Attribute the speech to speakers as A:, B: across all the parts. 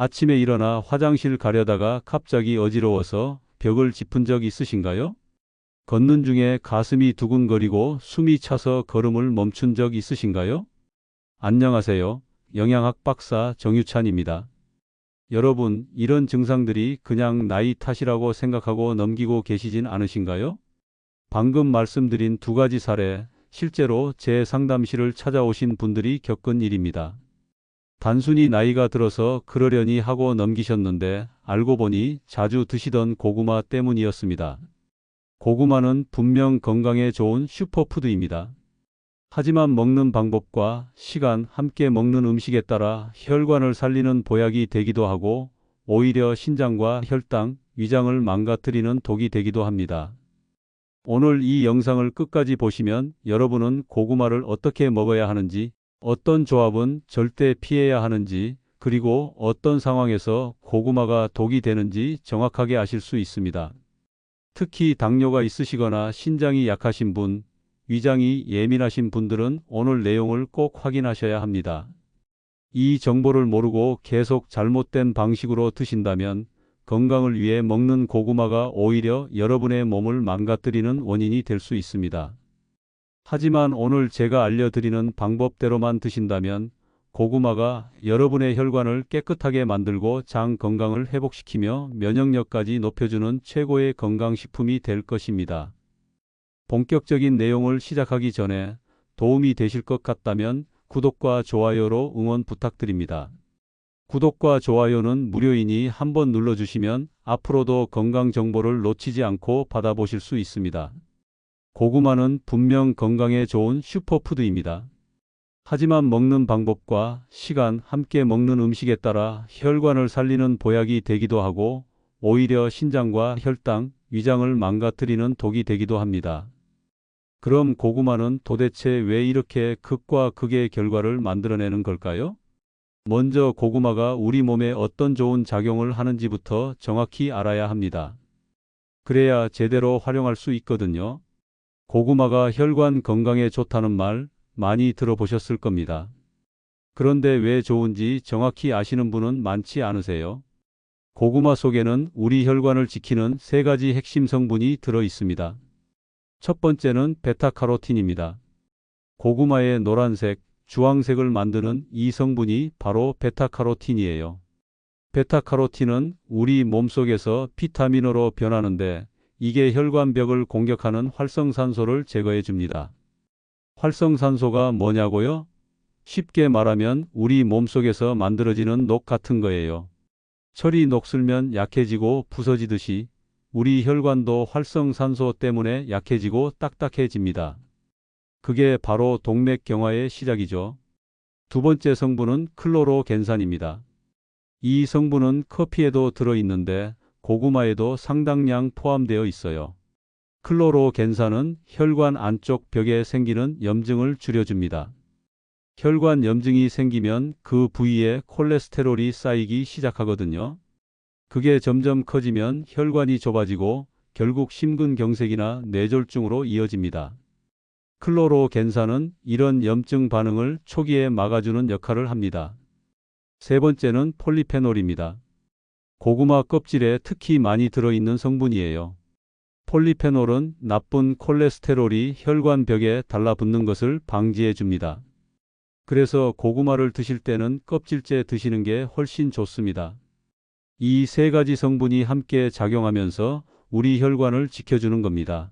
A: 아침에 일어나 화장실 가려다가 갑자기 어지러워서 벽을 짚은 적 있으신가요? 걷는 중에 가슴이 두근거리고 숨이 차서 걸음을 멈춘 적 있으신가요? 안녕하세요. 영양학 박사 정유찬입니다. 여러분, 이런 증상들이 그냥 나이 탓이라고 생각하고 넘기고 계시진 않으신가요? 방금 말씀드린 두 가지 사례, 실제로 제 상담실을 찾아오신 분들이 겪은 일입니다. 단순히 나이가 들어서 그러려니 하고 넘기셨는데 알고 보니 자주 드시던 고구마 때문이었습니다. 고구마는 분명 건강에 좋은 슈퍼푸드입니다. 하지만 먹는 방법과 시간, 함께 먹는 음식에 따라 혈관을 살리는 보약이 되기도 하고 오히려 신장과 혈당, 위장을 망가뜨리는 독이 되기도 합니다. 오늘 이 영상을 끝까지 보시면 여러분은 고구마를 어떻게 먹어야 하는지, 어떤 조합은 절대 피해야 하는지, 그리고 어떤 상황에서 고구마가 독이 되는지 정확하게 아실 수 있습니다. 특히 당뇨가 있으시거나 신장이 약하신 분, 위장이 예민하신 분들은 오늘 내용을 꼭 확인하셔야 합니다. 이 정보를 모르고 계속 잘못된 방식으로 드신다면 건강을 위해 먹는 고구마가 오히려 여러분의 몸을 망가뜨리는 원인이 될 수 있습니다. 하지만 오늘 제가 알려드리는 방법대로만 드신다면 고구마가 여러분의 혈관을 깨끗하게 만들고 장 건강을 회복시키며 면역력까지 높여주는 최고의 건강식품이 될 것입니다. 본격적인 내용을 시작하기 전에 도움이 되실 것 같다면 구독과 좋아요로 응원 부탁드립니다. 구독과 좋아요는 무료이니 한번 눌러주시면 앞으로도 건강 정보를 놓치지 않고 받아보실 수 있습니다. 고구마는 분명 건강에 좋은 슈퍼푸드입니다. 하지만 먹는 방법과 시간, 함께 먹는 음식에 따라 혈관을 살리는 보약이 되기도 하고 오히려 신장과 혈당, 위장을 망가뜨리는 독이 되기도 합니다. 그럼 고구마는 도대체 왜 이렇게 극과 극의 결과를 만들어내는 걸까요? 먼저 고구마가 우리 몸에 어떤 좋은 작용을 하는지부터 정확히 알아야 합니다. 그래야 제대로 활용할 수 있거든요. 고구마가 혈관 건강에 좋다는 말 많이 들어보셨을 겁니다. 그런데 왜 좋은지 정확히 아시는 분은 많지 않으세요? 고구마 속에는 우리 혈관을 지키는 세 가지 핵심 성분이 들어 있습니다. 첫 번째는 베타카로틴입니다. 고구마의 노란색, 주황색을 만드는 이 성분이 바로 베타카로틴이에요. 베타카로틴은 우리 몸속에서 비타민으로 변하는데 이게 혈관벽을 공격하는 활성산소를 제거해 줍니다. 활성산소가 뭐냐고요? 쉽게 말하면 우리 몸속에서 만들어지는 녹 같은 거예요. 철이 녹슬면 약해지고 부서지듯이 우리 혈관도 활성산소 때문에 약해지고 딱딱해집니다. 그게 바로 동맥경화의 시작이죠. 두 번째 성분은 클로로겐산입니다. 이 성분은 커피에도 들어있는데 고구마에도 상당량 포함되어 있어요. 클로로겐산은 혈관 안쪽 벽에 생기는 염증을 줄여줍니다. 혈관 염증이 생기면 그 부위에 콜레스테롤이 쌓이기 시작하거든요. 그게 점점 커지면 혈관이 좁아지고 결국 심근경색이나 뇌졸중으로 이어집니다. 클로로겐산은 이런 염증 반응을 초기에 막아주는 역할을 합니다. 세 번째는 폴리페놀입니다. 고구마 껍질에 특히 많이 들어있는 성분이에요. 폴리페놀은 나쁜 콜레스테롤이 혈관벽에 달라붙는 것을 방지해 줍니다. 그래서 고구마를 드실 때는 껍질째 드시는 게 훨씬 좋습니다. 이 세 가지 성분이 함께 작용하면서 우리 혈관을 지켜주는 겁니다.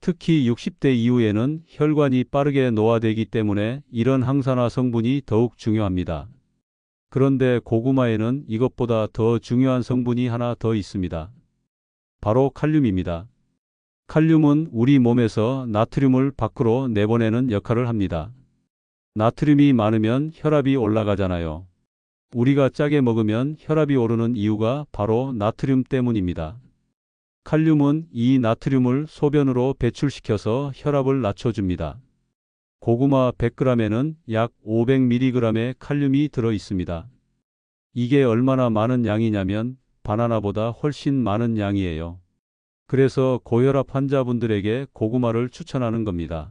A: 특히 60대 이후에는 혈관이 빠르게 노화되기 때문에 이런 항산화 성분이 더욱 중요합니다. 그런데 고구마에는 이것보다 더 중요한 성분이 하나 더 있습니다. 바로 칼륨입니다. 칼륨은 우리 몸에서 나트륨을 밖으로 내보내는 역할을 합니다. 나트륨이 많으면 혈압이 올라가잖아요. 우리가 짜게 먹으면 혈압이 오르는 이유가 바로 나트륨 때문입니다. 칼륨은 이 나트륨을 소변으로 배출시켜서 혈압을 낮춰줍니다. 고구마 100g에는 약 500mg의 칼륨이 들어 있습니다. 이게 얼마나 많은 양이냐면 바나나보다 훨씬 많은 양이에요. 그래서 고혈압 환자분들에게 고구마를 추천하는 겁니다.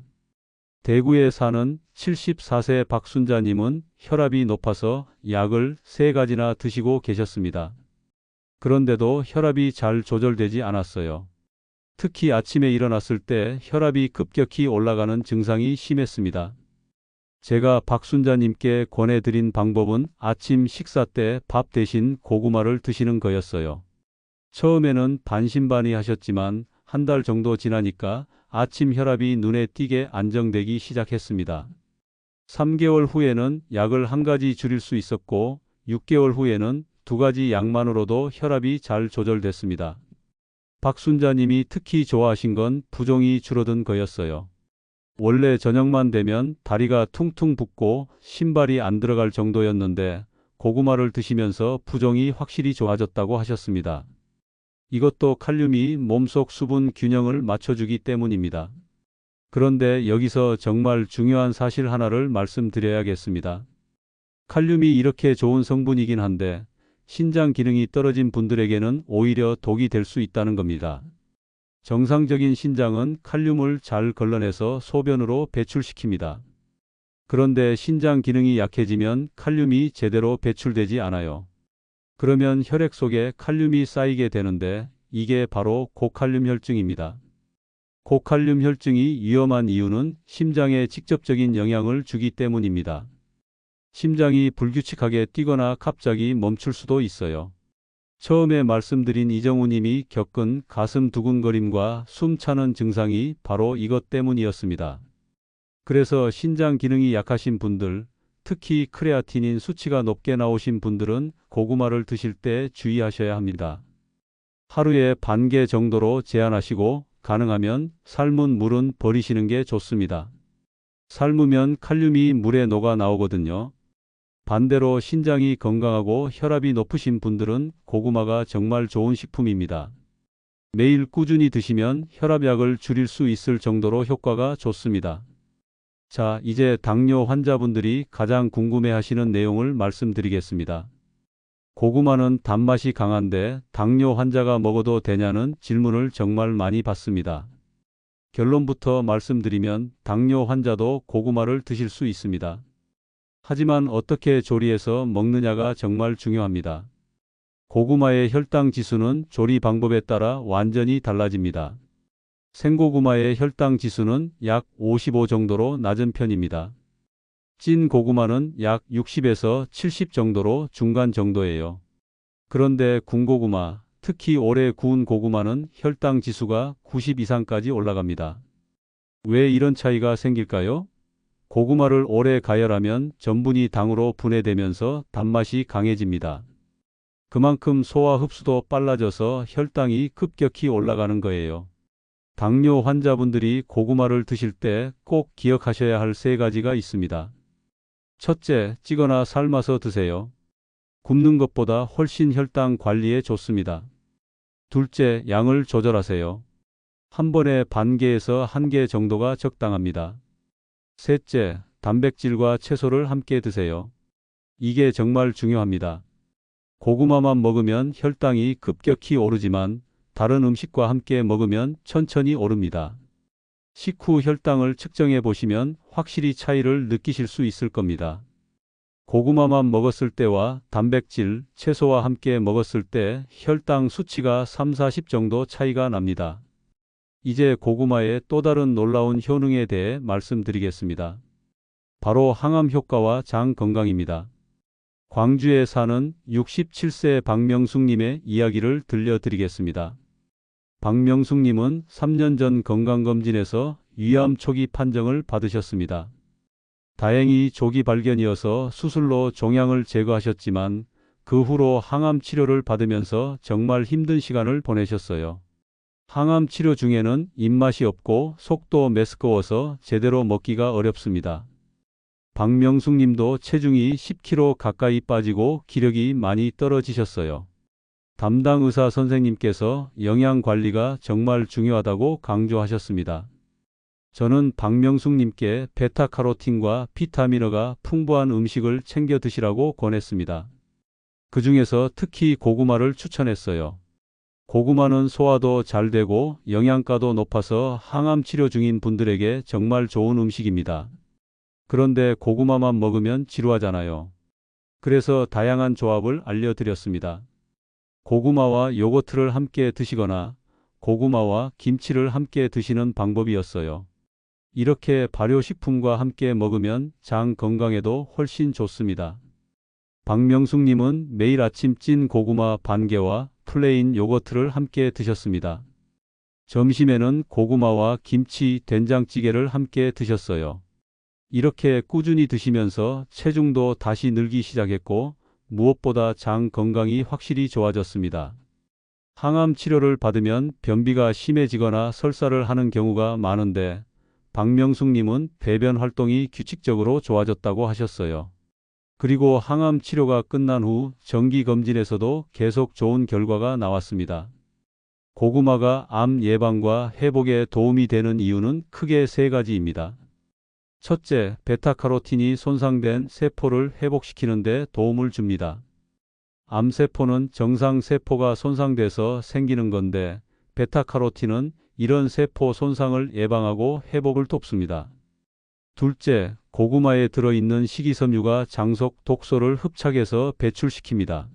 A: 대구에 사는 74세 박순자님은 혈압이 높아서 약을 세 가지나 드시고 계셨습니다. 그런데도 혈압이 잘 조절되지 않았어요. 특히 아침에 일어났을 때 혈압이 급격히 올라가는 증상이 심했습니다. 제가 박순자님께 권해드린 방법은 아침 식사 때 밥 대신 고구마를 드시는 거였어요. 처음에는 반신반의 하셨지만 한 달 정도 지나니까 아침 혈압이 눈에 띄게 안정되기 시작했습니다. 3개월 후에는 약을 한 가지 줄일 수 있었고 6개월 후에는 두 가지 약만으로도 혈압이 잘 조절됐습니다. 박순자님이 특히 좋아하신 건 부종이 줄어든 거였어요. 원래 저녁만 되면 다리가 퉁퉁 붓고 신발이 안 들어갈 정도였는데 고구마를 드시면서 부종이 확실히 좋아졌다고 하셨습니다. 이것도 칼륨이 몸속 수분 균형을 맞춰주기 때문입니다. 그런데 여기서 정말 중요한 사실 하나를 말씀드려야겠습니다. 칼륨이 이렇게 좋은 성분이긴 한데 신장 기능이 떨어진 분들에게는 오히려 독이 될 수 있다는 겁니다. 정상적인 신장은 칼륨을 잘 걸러내서 소변으로 배출시킵니다. 그런데 신장 기능이 약해지면 칼륨이 제대로 배출되지 않아요. 그러면 혈액 속에 칼륨이 쌓이게 되는데 이게 바로 고칼륨 혈증입니다. 고칼륨 혈증이 위험한 이유는 심장에 직접적인 영향을 주기 때문입니다. 심장이 불규칙하게 뛰거나 갑자기 멈출 수도 있어요. 처음에 말씀드린 이정우 님이 겪은 가슴 두근거림과 숨 차는 증상이 바로 이것 때문이었습니다. 그래서 신장 기능이 약하신 분들, 특히 크레아티닌 수치가 높게 나오신 분들은 고구마를 드실 때 주의하셔야 합니다. 하루에 반 개 정도로 제한하시고 가능하면 삶은 물은 버리시는 게 좋습니다. 삶으면 칼륨이 물에 녹아 나오거든요. 반대로 신장이 건강하고 혈압이 높으신 분들은 고구마가 정말 좋은 식품입니다. 매일 꾸준히 드시면 혈압약을 줄일 수 있을 정도로 효과가 좋습니다. 자, 이제 당뇨 환자분들이 가장 궁금해 하시는 내용을 말씀드리겠습니다. 고구마는 단맛이 강한데 당뇨 환자가 먹어도 되냐는 질문을 정말 많이 받습니다. 결론부터 말씀드리면 당뇨 환자도 고구마를 드실 수 있습니다. 하지만 어떻게 조리해서 먹느냐가 정말 중요합니다. 고구마의 혈당 지수는 조리 방법에 따라 완전히 달라집니다. 생고구마의 혈당 지수는 약 55 정도로 낮은 편입니다. 찐 고구마는 약 60에서 70 정도로 중간 정도예요. 그런데 군고구마, 특히 오래 구운 고구마는 혈당 지수가 90 이상까지 올라갑니다. 왜 이런 차이가 생길까요? 고구마를 오래 가열하면 전분이 당으로 분해되면서 단맛이 강해집니다. 그만큼 소화 흡수도 빨라져서 혈당이 급격히 올라가는 거예요. 당뇨 환자분들이 고구마를 드실 때 꼭 기억하셔야 할 세 가지가 있습니다. 첫째, 찌거나 삶아서 드세요. 굽는 것보다 훨씬 혈당 관리에 좋습니다. 둘째, 양을 조절하세요. 한 번에 반 개에서 한 개 정도가 적당합니다. 셋째, 단백질과 채소를 함께 드세요. 이게 정말 중요합니다. 고구마만 먹으면 혈당이 급격히 오르지만 다른 음식과 함께 먹으면 천천히 오릅니다. 식후 혈당을 측정해 보시면 확실히 차이를 느끼실 수 있을 겁니다. 고구마만 먹었을 때와 단백질, 채소와 함께 먹었을 때 혈당 수치가 3, 40 정도 차이가 납니다. 이제 고구마의 또 다른 놀라운 효능에 대해 말씀드리겠습니다. 바로 항암 효과와 장 건강입니다. 광주에 사는 67세 박명숙님의 이야기를 들려드리겠습니다. 박명숙님은 3년 전 건강검진에서 위암 초기 판정을 받으셨습니다. 다행히 조기 발견이어서 수술로 종양을 제거하셨지만 그 후로 항암 치료를 받으면서 정말 힘든 시간을 보내셨어요. 항암 치료 중에는 입맛이 없고 속도 메스꺼워서 제대로 먹기가 어렵습니다. 박명숙 님도 체중이 10kg 가까이 빠지고 기력이 많이 떨어지셨어요. 담당 의사 선생님께서 영양 관리가 정말 중요하다고 강조하셨습니다. 저는 박명숙 님께 베타카로틴과 비타민어가 풍부한 음식을 챙겨 드시라고 권했습니다. 그 중에서 특히 고구마를 추천했어요. 고구마는 소화도 잘 되고 영양가도 높아서 항암 치료 중인 분들에게 정말 좋은 음식입니다. 그런데 고구마만 먹으면 지루하잖아요. 그래서 다양한 조합을 알려드렸습니다. 고구마와 요거트를 함께 드시거나 고구마와 김치를 함께 드시는 방법이었어요. 이렇게 발효식품과 함께 먹으면 장 건강에도 훨씬 좋습니다. 박명숙님은 매일 아침 찐 고구마 반 개와 플레인 요거트를 함께 드셨습니다. 점심에는 고구마와 김치 된장찌개를 함께 드셨어요. 이렇게 꾸준히 드시면서 체중도 다시 늘기 시작했고 무엇보다 장 건강이 확실히 좋아졌습니다. 항암 치료를 받으면 변비가 심해지거나 설사를 하는 경우가 많은데 박명숙님은 배변 활동이 규칙적으로 좋아졌다고 하셨어요. 그리고 항암 치료가 끝난 후 정기 검진에서도 계속 좋은 결과가 나왔습니다. 고구마가 암 예방과 회복에 도움이 되는 이유는 크게 세 가지입니다. 첫째, 베타카로틴이 손상된 세포를 회복시키는 데 도움을 줍니다. 암세포는 정상 세포가 손상돼서 생기는 건데 베타카로틴은 이런 세포 손상을 예방하고 회복을 돕습니다. 둘째, 고구마에 들어있는 식이섬유가 장속 독소를 흡착해서 배출시킵니다.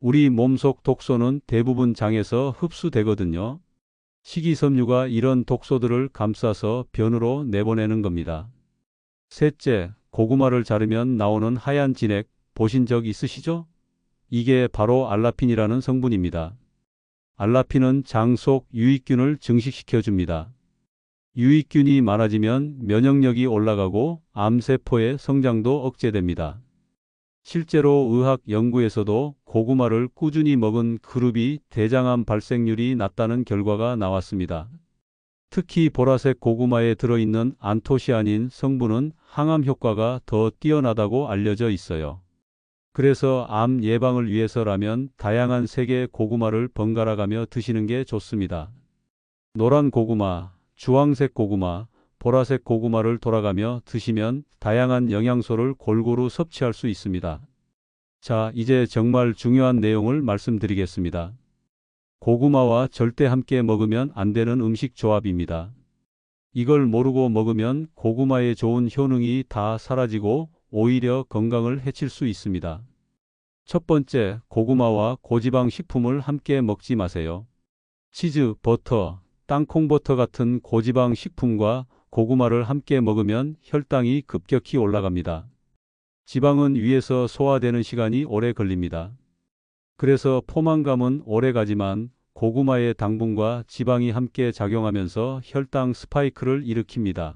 A: 우리 몸속 독소는 대부분 장에서 흡수되거든요. 식이섬유가 이런 독소들을 감싸서 변으로 내보내는 겁니다. 셋째, 고구마를 자르면 나오는 하얀 진액 보신 적 있으시죠? 이게 바로 알라핀이라는 성분입니다. 알라핀은 장 속 유익균을 증식시켜 줍니다. 유익균이 많아지면 면역력이 올라가고 암세포의 성장도 억제됩니다. 실제로 의학 연구에서도 고구마를 꾸준히 먹은 그룹이 대장암 발생률이 낮다는 결과가 나왔습니다. 특히 보라색 고구마에 들어있는 안토시아닌 성분은 항암 효과가 더 뛰어나다고 알려져 있어요. 그래서 암 예방을 위해서라면 다양한 색의 고구마를 번갈아 가며 드시는 게 좋습니다. 노란 고구마, 주황색 고구마, 보라색 고구마를 돌아가며 드시면 다양한 영양소를 골고루 섭취할 수 있습니다. 자, 이제 정말 중요한 내용을 말씀드리겠습니다. 고구마와 절대 함께 먹으면 안 되는 음식 조합입니다. 이걸 모르고 먹으면 고구마의 좋은 효능이 다 사라지고 오히려 건강을 해칠 수 있습니다. 첫 번째, 고구마와 고지방 식품을 함께 먹지 마세요. 치즈, 버터, 땅콩버터 같은 고지방 식품과 고구마를 함께 먹으면 혈당이 급격히 올라갑니다. 지방은 위에서 소화되는 시간이 오래 걸립니다. 그래서 포만감은 오래 가지만 고구마의 당분과 지방이 함께 작용하면서 혈당 스파이크를 일으킵니다.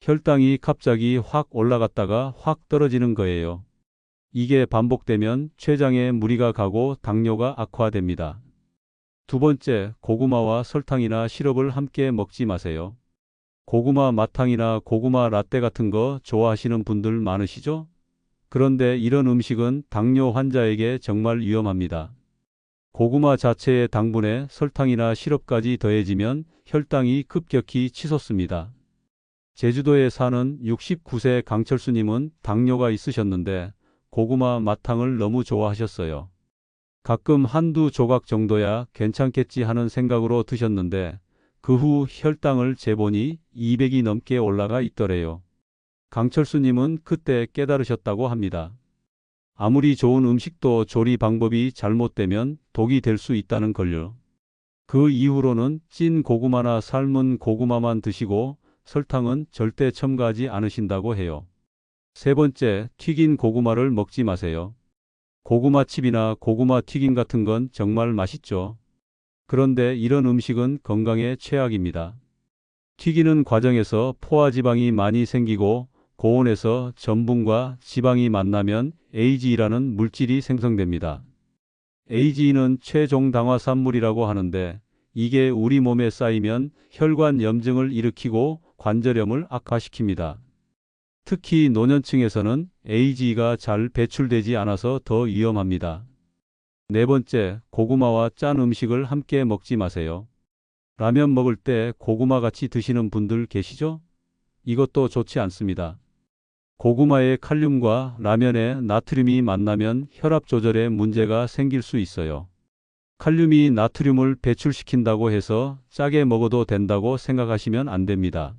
A: 혈당이 갑자기 확 올라갔다가 확 떨어지는 거예요. 이게 반복되면 췌장에 무리가 가고 당뇨가 악화됩니다. 두 번째, 고구마와 설탕이나 시럽을 함께 먹지 마세요. 고구마 마탕이나 고구마 라떼 같은 거 좋아하시는 분들 많으시죠? 그런데 이런 음식은 당뇨 환자에게 정말 위험합니다. 고구마 자체의 당분에 설탕이나 시럽까지 더해지면 혈당이 급격히 치솟습니다. 제주도에 사는 69세 강철수님은 당뇨가 있으셨는데 고구마 마탕을 너무 좋아하셨어요. 가끔 한두 조각 정도야 괜찮겠지 하는 생각으로 드셨는데 그 후 혈당을 재보니 200이 넘게 올라가 있더래요. 강철수님은 그때 깨달으셨다고 합니다. 아무리 좋은 음식도 조리 방법이 잘못되면 독이 될 수 있다는 걸요. 그 이후로는 찐 고구마나 삶은 고구마만 드시고 설탕은 절대 첨가하지 않으신다고 해요. 세 번째, 튀긴 고구마를 먹지 마세요. 고구마 칩이나 고구마 튀김 같은 건 정말 맛있죠. 그런데 이런 음식은 건강에 최악입니다. 튀기는 과정에서 포화지방이 많이 생기고 고온에서 전분과 지방이 만나면 AGE라는 물질이 생성됩니다. AGE는 최종 당화산물이라고 하는데 이게 우리 몸에 쌓이면 혈관 염증을 일으키고 관절염을 악화시킵니다. 특히 노년층에서는 AGE가 잘 배출되지 않아서 더 위험합니다. 네 번째, 고구마와 짠 음식을 함께 먹지 마세요. 라면 먹을 때 고구마 같이 드시는 분들 계시죠? 이것도 좋지 않습니다. 고구마의 칼륨과 라면의 나트륨이 만나면 혈압 조절에 문제가 생길 수 있어요. 칼륨이 나트륨을 배출시킨다고 해서 짜게 먹어도 된다고 생각하시면 안 됩니다.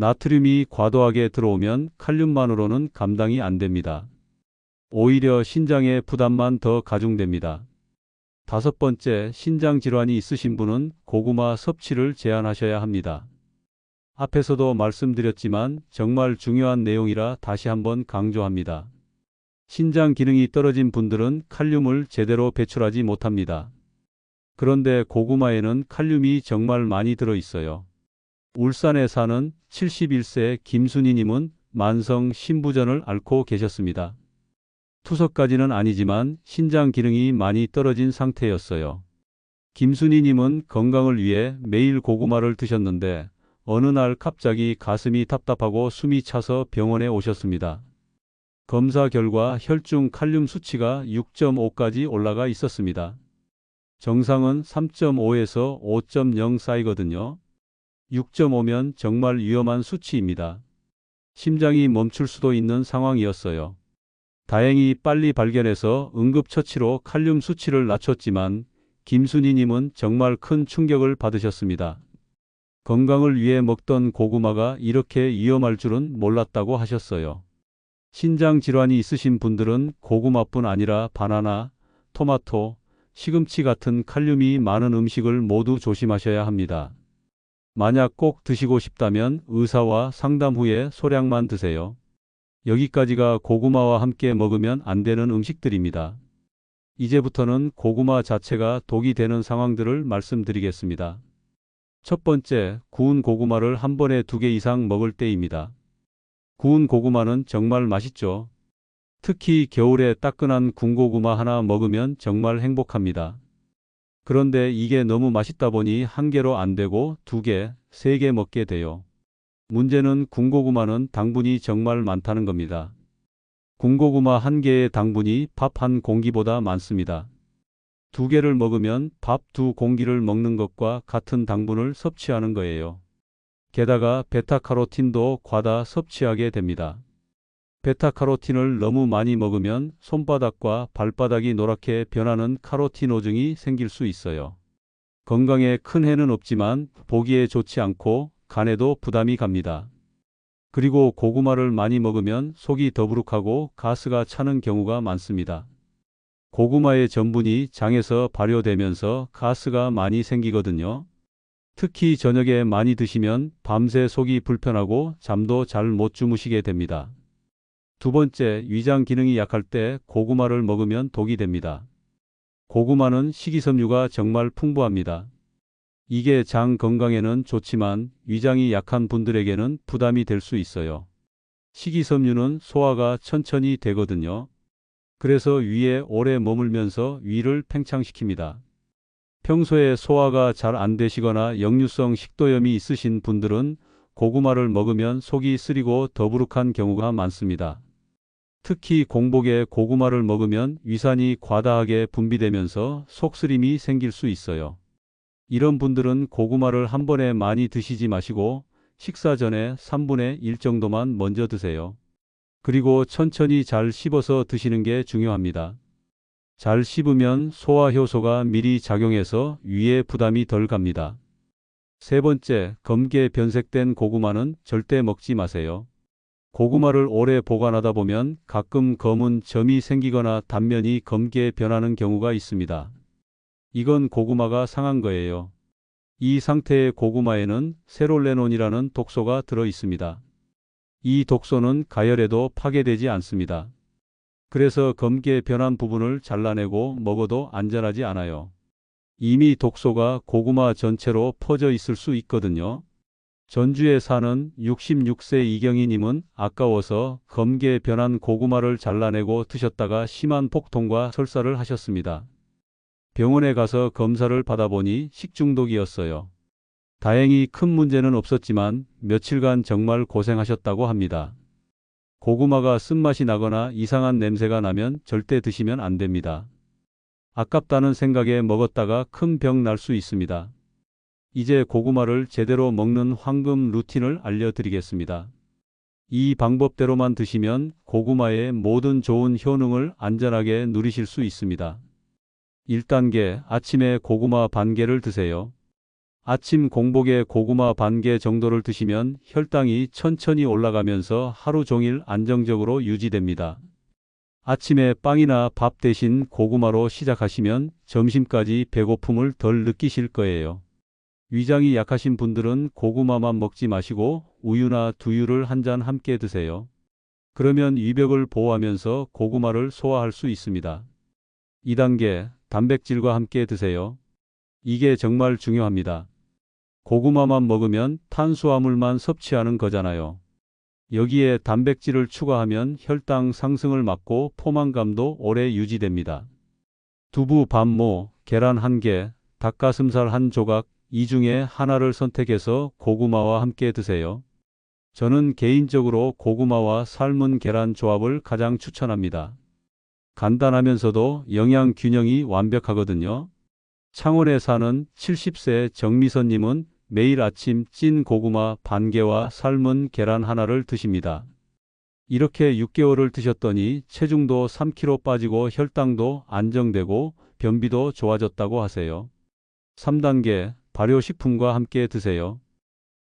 A: 나트륨이 과도하게 들어오면 칼륨만으로는 감당이 안 됩니다. 오히려 신장의 부담만 더 가중됩니다. 다섯 번째, 신장 질환이 있으신 분은 고구마 섭취를 제한하셔야 합니다. 앞에서도 말씀드렸지만 정말 중요한 내용이라 다시 한번 강조합니다. 신장 기능이 떨어진 분들은 칼륨을 제대로 배출하지 못합니다. 그런데 고구마에는 칼륨이 정말 많이 들어 있어요. 울산에 사는 71세 김순희님은 만성 신부전을 앓고 계셨습니다. 투석까지는 아니지만 신장 기능이 많이 떨어진 상태였어요. 김순희님은 건강을 위해 매일 고구마를 드셨는데 어느 날 갑자기 가슴이 답답하고 숨이 차서 병원에 오셨습니다. 검사 결과 혈중 칼륨 수치가 6.5까지 올라가 있었습니다. 정상은 3.5에서 5.0 사이거든요. 6.5면 정말 위험한 수치입니다. 심장이 멈출 수도 있는 상황이었어요. 다행히 빨리 발견해서 응급처치로 칼륨 수치를 낮췄지만 김순희님은 정말 큰 충격을 받으셨습니다. 건강을 위해 먹던 고구마가 이렇게 위험할 줄은 몰랐다고 하셨어요. 신장 질환이 있으신 분들은 고구마뿐 아니라 바나나, 토마토, 시금치 같은 칼륨이 많은 음식을 모두 조심하셔야 합니다. 만약 꼭 드시고 싶다면 의사와 상담 후에 소량만 드세요. 여기까지가 고구마와 함께 먹으면 안 되는 음식들입니다. 이제부터는 고구마 자체가 독이 되는 상황들을 말씀드리겠습니다. 첫 번째, 구운 고구마를 한 번에 두 개 이상 먹을 때입니다. 구운 고구마는 정말 맛있죠. 특히 겨울에 따끈한 군고구마 하나 먹으면 정말 행복합니다. 그런데 이게 너무 맛있다 보니 한 개로 안 되고 두 개, 세 개 먹게 돼요. 문제는 군고구마는 당분이 정말 많다는 겁니다. 군고구마 한 개의 당분이 밥 한 공기보다 많습니다. 두 개를 먹으면 밥 두 공기를 먹는 것과 같은 당분을 섭취하는 거예요. 게다가 베타카로틴도 과다 섭취하게 됩니다. 베타카로틴을 너무 많이 먹으면 손바닥과 발바닥이 노랗게 변하는 카로티노증이 생길 수 있어요. 건강에 큰 해는 없지만 보기에 좋지 않고 간에도 부담이 갑니다. 그리고 고구마를 많이 먹으면 속이 더부룩하고 가스가 차는 경우가 많습니다. 고구마의 전분이 장에서 발효되면서 가스가 많이 생기거든요. 특히 저녁에 많이 드시면 밤새 속이 불편하고 잠도 잘 못 주무시게 됩니다. 두 번째, 위장 기능이 약할 때 고구마를 먹으면 독이 됩니다. 고구마는 식이섬유가 정말 풍부합니다. 이게 장 건강에는 좋지만 위장이 약한 분들에게는 부담이 될 수 있어요. 식이섬유는 소화가 천천히 되거든요. 그래서 위에 오래 머물면서 위를 팽창시킵니다. 평소에 소화가 잘 안 되시거나 역류성 식도염이 있으신 분들은 고구마를 먹으면 속이 쓰리고 더부룩한 경우가 많습니다. 특히 공복에 고구마를 먹으면 위산이 과다하게 분비되면서 속쓰림이 생길 수 있어요. 이런 분들은 고구마를 한 번에 많이 드시지 마시고 식사 전에 3분의 1 정도만 먼저 드세요. 그리고 천천히 잘 씹어서 드시는 게 중요합니다. 잘 씹으면 소화 효소가 미리 작용해서 위에 부담이 덜 갑니다. 세 번째, 검게 변색된 고구마는 절대 먹지 마세요. 고구마를 오래 보관하다 보면 가끔 검은 점이 생기거나 단면이 검게 변하는 경우가 있습니다. 이건 고구마가 상한 거예요. 이 상태의 고구마에는 세롤레논이라는 독소가 들어 있습니다. 이 독소는 가열해도 파괴되지 않습니다. 그래서 검게 변한 부분을 잘라내고 먹어도 안전하지 않아요. 이미 독소가 고구마 전체로 퍼져 있을 수 있거든요. 전주에 사는 66세 이경희님은 아까워서 검게 변한 고구마를 잘라내고 드셨다가 심한 폭통과 설사를 하셨습니다. 병원에 가서 검사를 받아보니 식중독이었어요. 다행히 큰 문제는 없었지만 며칠간 정말 고생하셨다고 합니다. 고구마가 쓴맛이 나거나 이상한 냄새가 나면 절대 드시면 안 됩니다. 아깝다는 생각에 먹었다가 큰 병 날 수 있습니다. 이제 고구마를 제대로 먹는 황금 루틴을 알려드리겠습니다. 이 방법대로만 드시면 고구마의 모든 좋은 효능을 안전하게 누리실 수 있습니다. 1단계 아침에 고구마 반 개를 드세요. 아침 공복에 고구마 반개 정도를 드시면 혈당이 천천히 올라가면서 하루 종일 안정적으로 유지됩니다. 아침에 빵이나 밥 대신 고구마로 시작하시면 점심까지 배고픔을 덜 느끼실 거예요. 위장이 약하신 분들은 고구마만 먹지 마시고 우유나 두유를 한 잔 함께 드세요. 그러면 위벽을 보호하면서 고구마를 소화할 수 있습니다. 2단계 단백질과 함께 드세요. 이게 정말 중요합니다. 고구마만 먹으면 탄수화물만 섭취하는 거잖아요. 여기에 단백질을 추가하면 혈당 상승을 막고 포만감도 오래 유지됩니다. 두부 반모, 계란 한 개, 닭가슴살 한 조각, 이 중에 하나를 선택해서 고구마와 함께 드세요. 저는 개인적으로 고구마와 삶은 계란 조합을 가장 추천합니다. 간단하면서도 영양 균형이 완벽하거든요. 창원에 사는 70세 정미선님은 매일 아침 찐 고구마 반 개와 삶은 계란 하나를 드십니다. 이렇게 6개월을 드셨더니 체중도 3kg 빠지고 혈당도 안정되고 변비도 좋아졌다고 하세요. 3단계 발효식품과 함께 드세요.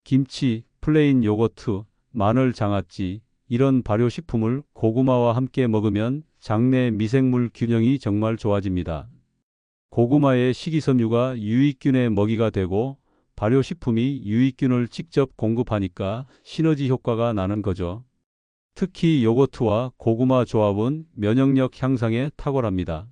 A: 김치, 플레인 요거트, 마늘 장아찌 이런 발효식품을 고구마와 함께 먹으면 장내 미생물 균형이 정말 좋아집니다. 고구마의 식이섬유가 유익균의 먹이가 되고 발효식품이 유익균을 직접 공급하니까 시너지 효과가 나는 거죠. 특히 요거트와 고구마 조합은 면역력 향상에 탁월합니다.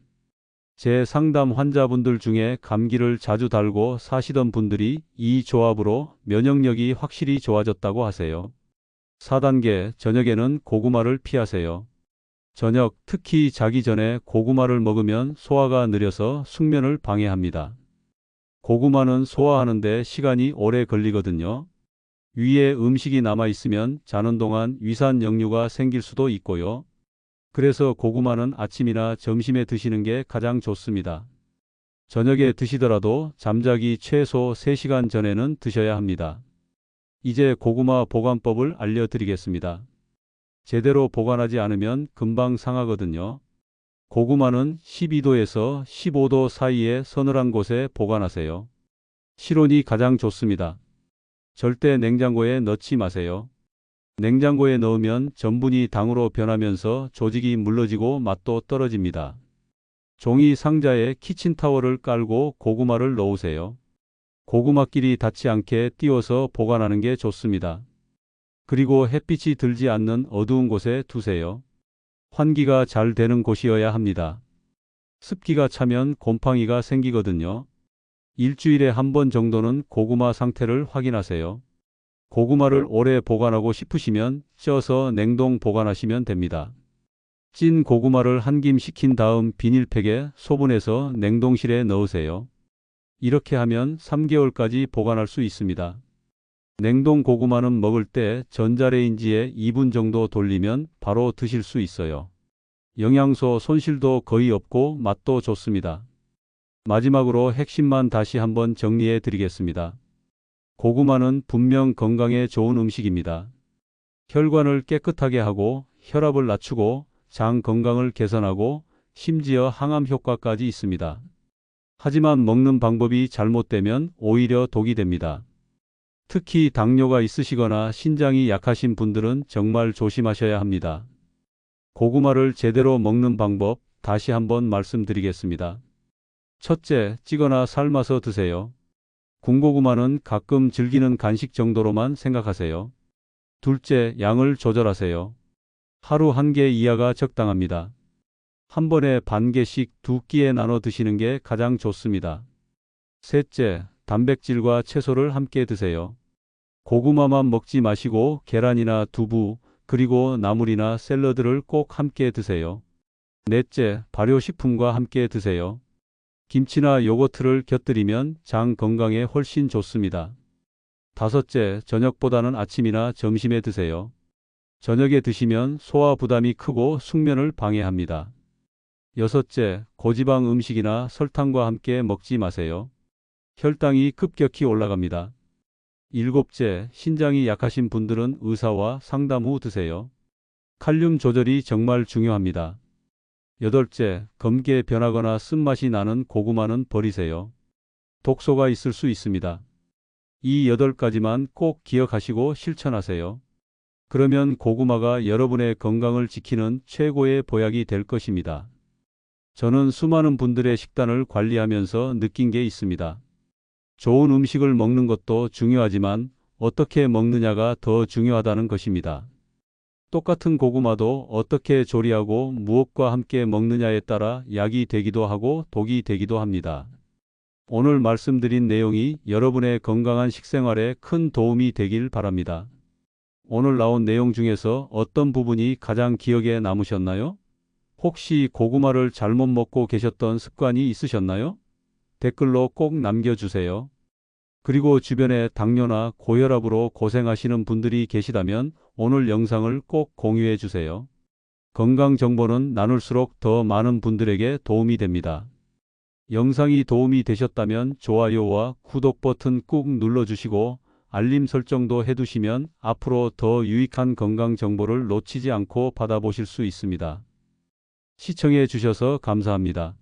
A: 제 상담 환자분들 중에 감기를 자주 달고 사시던 분들이 이 조합으로 면역력이 확실히 좋아졌다고 하세요. 4단계 저녁에는 고구마를 피하세요. 저녁, 특히 자기 전에 고구마를 먹으면 소화가 느려서 숙면을 방해합니다. 고구마는 소화하는데 시간이 오래 걸리거든요. 위에 음식이 남아 있으면 자는 동안 위산 역류가 생길 수도 있고요. 그래서 고구마는 아침이나 점심에 드시는 게 가장 좋습니다. 저녁에 드시더라도 잠자기 최소 3시간 전에는 드셔야 합니다. 이제 고구마 보관법을 알려드리겠습니다. 제대로 보관하지 않으면 금방 상하거든요. 고구마는 12도에서 15도 사이의 서늘한 곳에 보관하세요. 실온이 가장 좋습니다. 절대 냉장고에 넣지 마세요. 냉장고에 넣으면 전분이 당으로 변하면서 조직이 물러지고 맛도 떨어집니다. 종이 상자에 키친타월을 깔고 고구마를 넣으세요. 고구마끼리 닿지 않게 띄워서 보관하는 게 좋습니다. 그리고 햇빛이 들지 않는 어두운 곳에 두세요. 환기가 잘 되는 곳이어야 합니다. 습기가 차면 곰팡이가 생기거든요. 일주일에 한 번 정도는 고구마 상태를 확인하세요. 고구마를 오래 보관하고 싶으시면 쪄서 냉동 보관하시면 됩니다. 찐 고구마를 한 김 식힌 다음 비닐팩에 소분해서 냉동실에 넣으세요. 이렇게 하면 3개월까지 보관할 수 있습니다. 냉동 고구마는 먹을 때 전자레인지에 2분 정도 돌리면 바로 드실 수 있어요. 영양소 손실도 거의 없고 맛도 좋습니다. 마지막으로 핵심만 다시 한번 정리해 드리겠습니다. 고구마는 분명 건강에 좋은 음식입니다. 혈관을 깨끗하게 하고 혈압을 낮추고 장 건강을 개선하고 심지어 항암 효과까지 있습니다. 하지만 먹는 방법이 잘못되면 오히려 독이 됩니다. 특히 당뇨가 있으시거나 신장이 약하신 분들은 정말 조심하셔야 합니다. 고구마를 제대로 먹는 방법 다시 한번 말씀드리겠습니다. 첫째, 찌거나 삶아서 드세요. 군고구마는 가끔 즐기는 간식 정도로만 생각하세요. 둘째, 양을 조절하세요. 하루 한 개 이하가 적당합니다. 한 번에 반 개씩 두 끼에 나눠 드시는 게 가장 좋습니다. 셋째, 단백질과 채소를 함께 드세요. 고구마만 먹지 마시고 계란이나 두부, 그리고 나물이나 샐러드를 꼭 함께 드세요. 넷째, 발효식품과 함께 드세요. 김치나 요거트를 곁들이면 장 건강에 훨씬 좋습니다. 다섯째, 저녁보다는 아침이나 점심에 드세요. 저녁에 드시면 소화 부담이 크고 숙면을 방해합니다. 여섯째, 고지방 음식이나 설탕과 함께 먹지 마세요. 혈당이 급격히 올라갑니다. 일곱째, 신장이 약하신 분들은 의사와 상담 후 드세요. 칼륨 조절이 정말 중요합니다. 여덟째, 검게 변하거나 쓴맛이 나는 고구마는 버리세요. 독소가 있을 수 있습니다. 이 여덟 가지만 꼭 기억하시고 실천하세요. 그러면 고구마가 여러분의 건강을 지키는 최고의 보약이 될 것입니다. 저는 수많은 분들의 식단을 관리하면서 느낀 게 있습니다. 좋은 음식을 먹는 것도 중요하지만 어떻게 먹느냐가 더 중요하다는 것입니다. 똑같은 고구마도 어떻게 조리하고 무엇과 함께 먹느냐에 따라 약이 되기도 하고 독이 되기도 합니다. 오늘 말씀드린 내용이 여러분의 건강한 식생활에 큰 도움이 되길 바랍니다. 오늘 나온 내용 중에서 어떤 부분이 가장 기억에 남으셨나요? 혹시 고구마를 잘못 먹고 계셨던 습관이 있으셨나요? 댓글로 꼭 남겨주세요. 그리고 주변에 당뇨나 고혈압으로 고생하시는 분들이 계시다면 오늘 영상을 꼭 공유해 주세요. 건강 정보는 나눌수록 더 많은 분들에게 도움이 됩니다. 영상이 도움이 되셨다면 좋아요와 구독 버튼 꾹 눌러주시고 알림 설정도 해두시면 앞으로 더 유익한 건강 정보를 놓치지 않고 받아보실 수 있습니다. 시청해 주셔서 감사합니다.